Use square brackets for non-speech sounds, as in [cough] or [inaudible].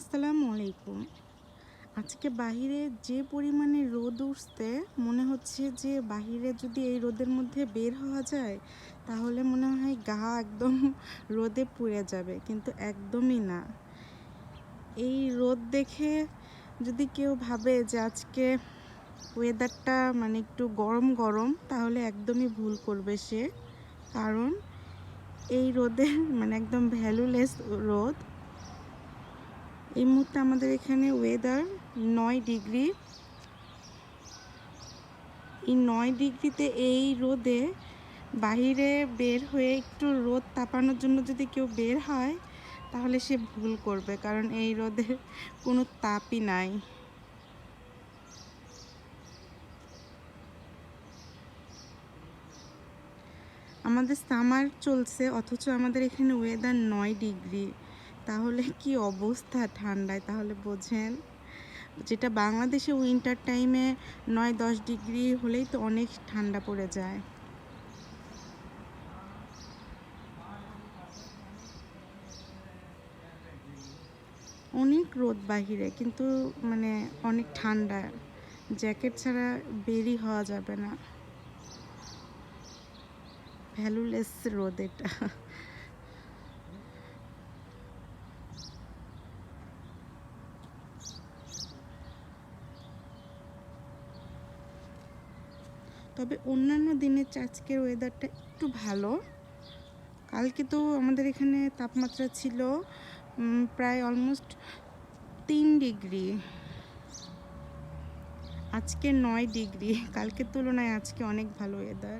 আসসালামু আলাইকুম। আজকে বাহিরে যে পরিমাণে রোদ উঠছে, মনে হচ্ছে যে বাহিরে যদি এই রোদের মধ্যে বের হওয়া যায়, তাহলে মনে হয় গা একদম [laughs] রোদে পুড়ে যাবে, কিন্তু একদমই না। এই রোদ দেখে যদি কেউ ভাবে যে আজকে ওয়েদারটা মানে একটু গরম গরম, তাহলে একদমই ভুল করবে সে। কারণ এই রোদে মানে একদম ভ্যালুলেস রোদ। এই মুহূর্তে আমাদের এখানে ওয়েদার নয় ডিগ্রি। এই নয় ডিগ্রিতে এই রোদে বাইরে বের হয়ে একটু রোদ তাপানোর জন্য যদি কেউ বের হয়, তাহলে সে ভুল করবে, কারণ এই রোদে কোনো তাপই নাই। আমাদের সামার চলছে, অথচ আমাদের এখানে ওয়েদার নয় ডিগ্রি। তাহলে কি অবস্থা ঠান্ডায়? তাহলে বোঝেন। যেটা বাংলাদেশে উইন্টার টাইমে নয়, দশ ডিগ্রি হলেই তো অনেক ঠান্ডা পড়ে যায়। অনেক রোদ বাহিরে, কিন্তু মানে অনেক ঠান্ডা। জ্যাকেট ছাড়া বেরি হওয়া যাবে না। ভ্যালুলেস রোদ এটা। তবে অন্যান্য দিনের আজকের ওয়েদারটা একটু ভালো। কালকে তো আমাদের এখানে তাপমাত্রা ছিল প্রায় অলমোস্ট তিন ডিগ্রি। আজকে নয় ডিগ্রি। কালকের তুলনায় আজকে অনেক ভালো ওয়েদার